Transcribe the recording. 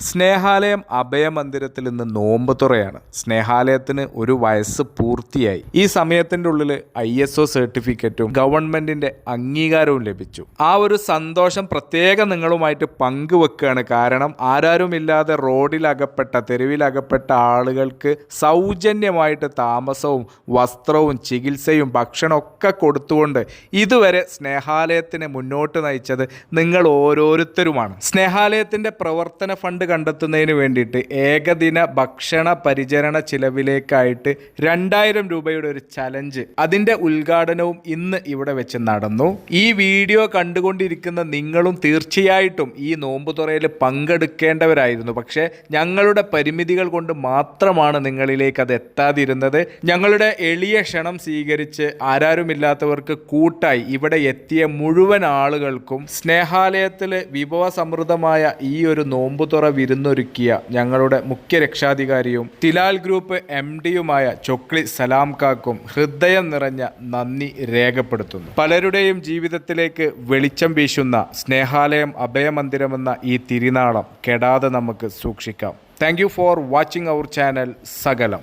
സ്നേഹാലയം അഭയമന്ദിരത്തിൽ ഇന്ന് നോമ്പ് തുറയാണ്. സ്നേഹാലയത്തിന് ഒരു വയസ്സ് പൂർത്തിയായി. ഈ സമയത്തിന്റെ ഉള്ളിൽ ഐ എസ് ഒ സർട്ടിഫിക്കറ്റും ഗവൺമെന്റിന്റെ അംഗീകാരവും ലഭിച്ചു. ആ ഒരു സന്തോഷം പ്രത്യേകം നിങ്ങളുമായിട്ട് പങ്കുവെക്കുകയാണ് കാരണം ആരാരും ഇല്ലാതെ റോഡിലകപ്പെട്ട തെരുവിലകപ്പെട്ട ആളുകൾക്ക് സൗജന്യമായിട്ട് താമസവും വസ്ത്രവും ചികിത്സയും ഭക്ഷണമൊക്കെ കൊടുത്തുകൊണ്ട് ഇതുവരെ സ്നേഹാലയത്തിനെ മുന്നോട്ട് നയിച്ചത് നിങ്ങൾ ഓരോരുത്തരുമാണ്. സ്നേഹാലയത്തിന്റെ പ്രവർത്തന ഫണ്ട് കണ്ടെത്തുന്നതിന് വേണ്ടിയിട്ട് ഏകദിന ഭക്ഷണ പരിചരണ ചിലവിലേക്കായിട്ട് രണ്ടായിരം രൂപയുടെ ഒരു ചലഞ്ച് അതിന്റെ ഉദ്ഘാടനവും ഇന്ന് ഇവിടെ വെച്ച് നടന്നു. ഈ വീഡിയോ കണ്ടുകൊണ്ടിരിക്കുന്ന നിങ്ങളും തീർച്ചയായിട്ടും ഈ നോമ്പ് തുറയിൽ പങ്കെടുക്കേണ്ടവരായിരുന്നു. പക്ഷേ ഞങ്ങളുടെ പരിമിതികൾ കൊണ്ട് മാത്രമാണ് നിങ്ങളിലേക്ക് അത് എത്താതിരുന്നത്. ഞങ്ങളുടെ എളിയ ക്ഷണം സ്വീകരിച്ച് ആരാരുമില്ലാത്തവർക്ക് കൂട്ടായി ഇവിടെ എത്തിയ മുഴുവൻ ആളുകൾക്കും സ്നേഹാലയത്തിൽ വിഭവസമൃദ്ധമായ ഈ ഒരു നോമ്പുതുറ വിരുന്നൊരുക്കിയ ഞങ്ങളുടെ മുഖ്യ രക്ഷാധികാരിയും തിലാൽ ഗ്രൂപ്പ് എം ഡിയുമായ ചൊക്ലി സലാം കാക്കും ഹൃദയം നിറഞ്ഞ നന്ദി രേഖപ്പെടുത്തുന്നു. പലരുടെയും ജീവിതത്തിലേക്ക് വെളിച്ചം വീശുന്ന സ്നേഹാലയം അഭയമന്ദിരമെന്ന ഈ തിരുനാളം കെടാതെ നമുക്ക് സൂക്ഷിക്കാം. Thank for watching our channel സകലം.